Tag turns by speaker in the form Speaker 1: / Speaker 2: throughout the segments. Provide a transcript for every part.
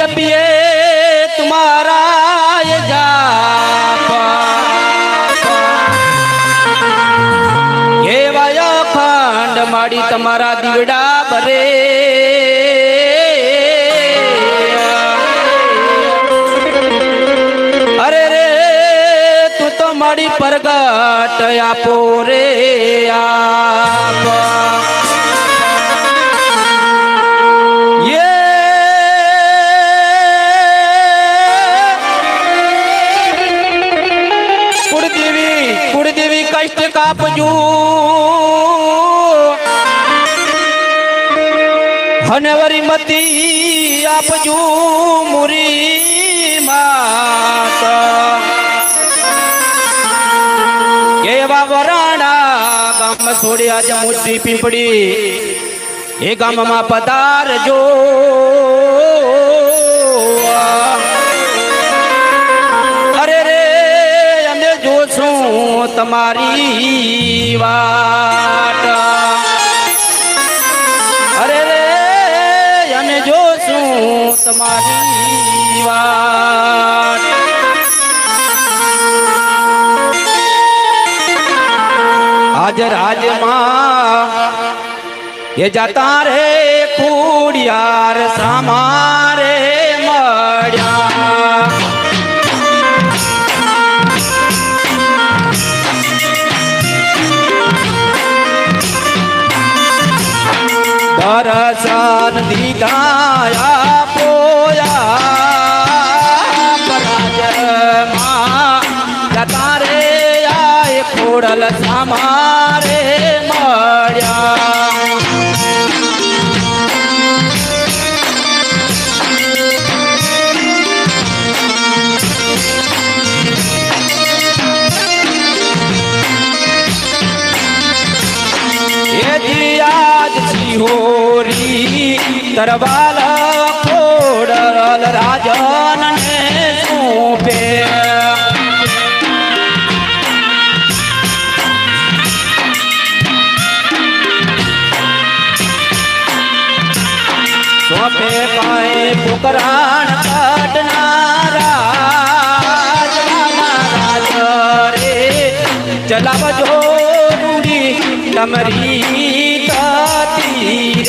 Speaker 1: जपिए तुम्हारा ये जाप એ વાયા ખંડ માડી તમારા દીવડા ભરે અરે રે તું તો માડી પરગટ આપો રે આપ કુળદેવી કાપજો અને વરી મતી આપજો મુરી માતા કેવા વરાણા ગામ છોડ્યા છે મોટી પીપડી એ ગામમાં પધારજો જોશું તમારી વાટ અરે રે અમે જોશું તમારી વાટ હાજર હાજમાં એ જતા રે કુડિયાર સામારે દર્શન દીધા પોયા. તરવાલ ખોડલ રાજન ને સોંપે સોંપે કાંઈ પુકરાણ કાઢનારા રાજ રે ચલાવજો તમારી તાતી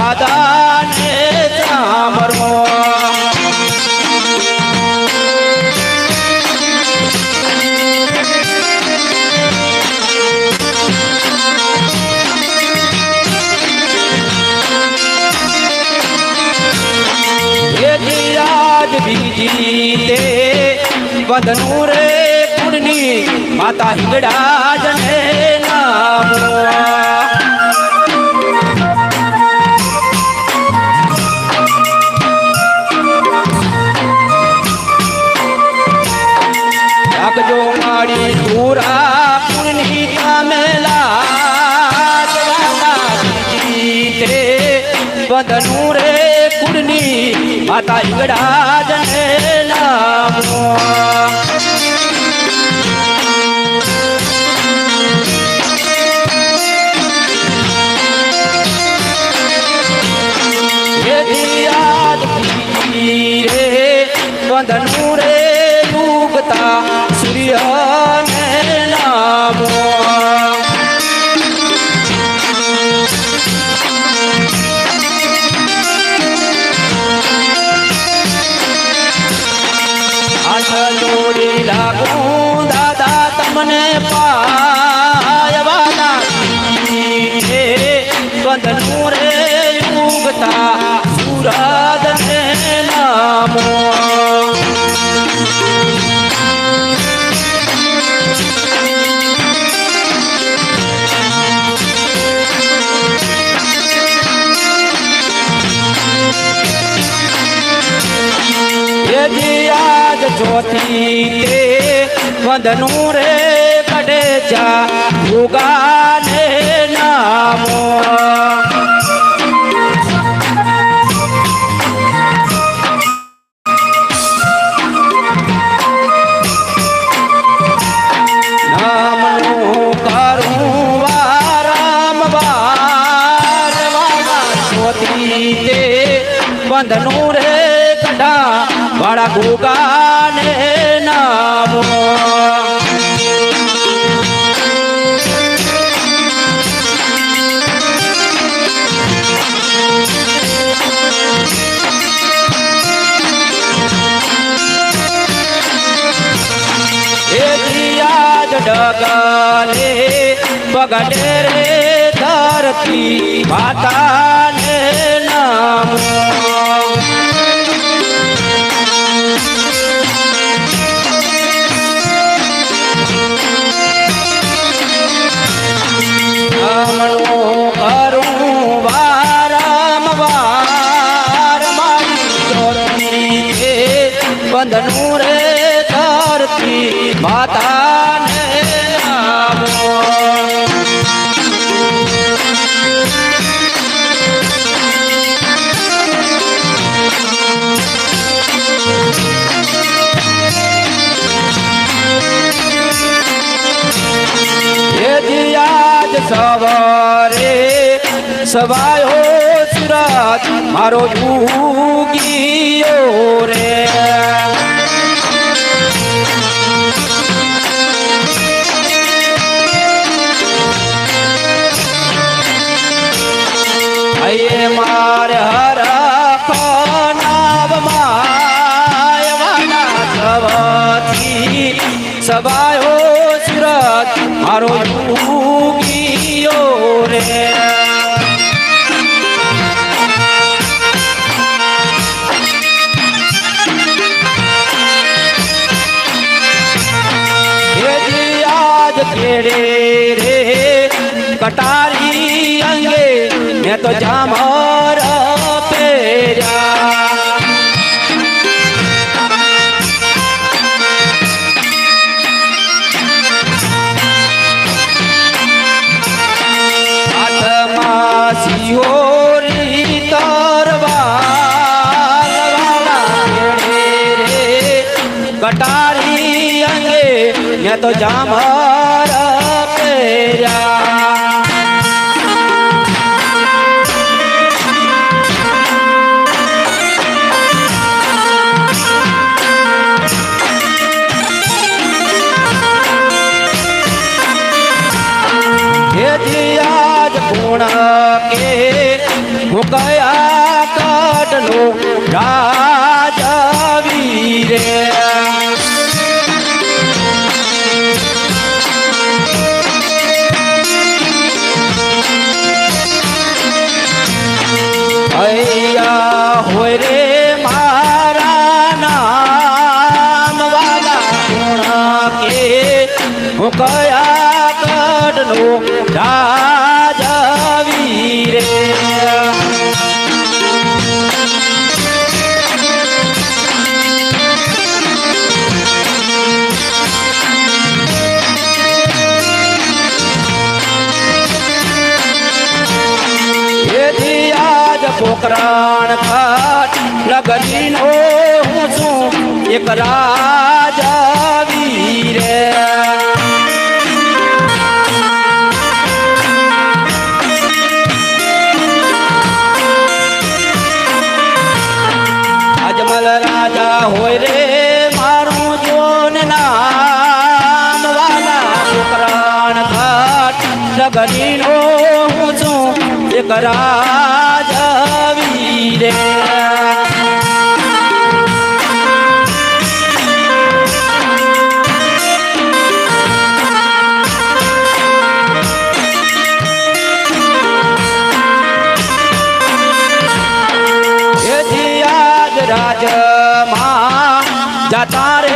Speaker 1: ગણપતિ દાદા ને સામરો એથી આજ બીજી તે વદનું રે કુળની માતા હિંગડા જને નામો. માતા ઈગડા જને નામો એથી લાગું દાદા તમને ચોથી તે વંદનું રે કડે જા ભૂગાને નામો બંધનું રે કઢા વાળા ગુગાને નામો. ડગલે પગડે રે ધરતી માતાને નામો. સવાયો સુરત મારો જુગીયો રે. અયે મારે હર સવથી સવાયો સુરત મારો જુગીયો રે. કેડે રે કટારી અંગે મેં તો જામર કટારી અંગે મેં તો જામર આજ ગુણ કે હું કયા કાઢલો રાજ રાજ છું એક રાજા વીરે એથી આજ રાજમાં જતા રે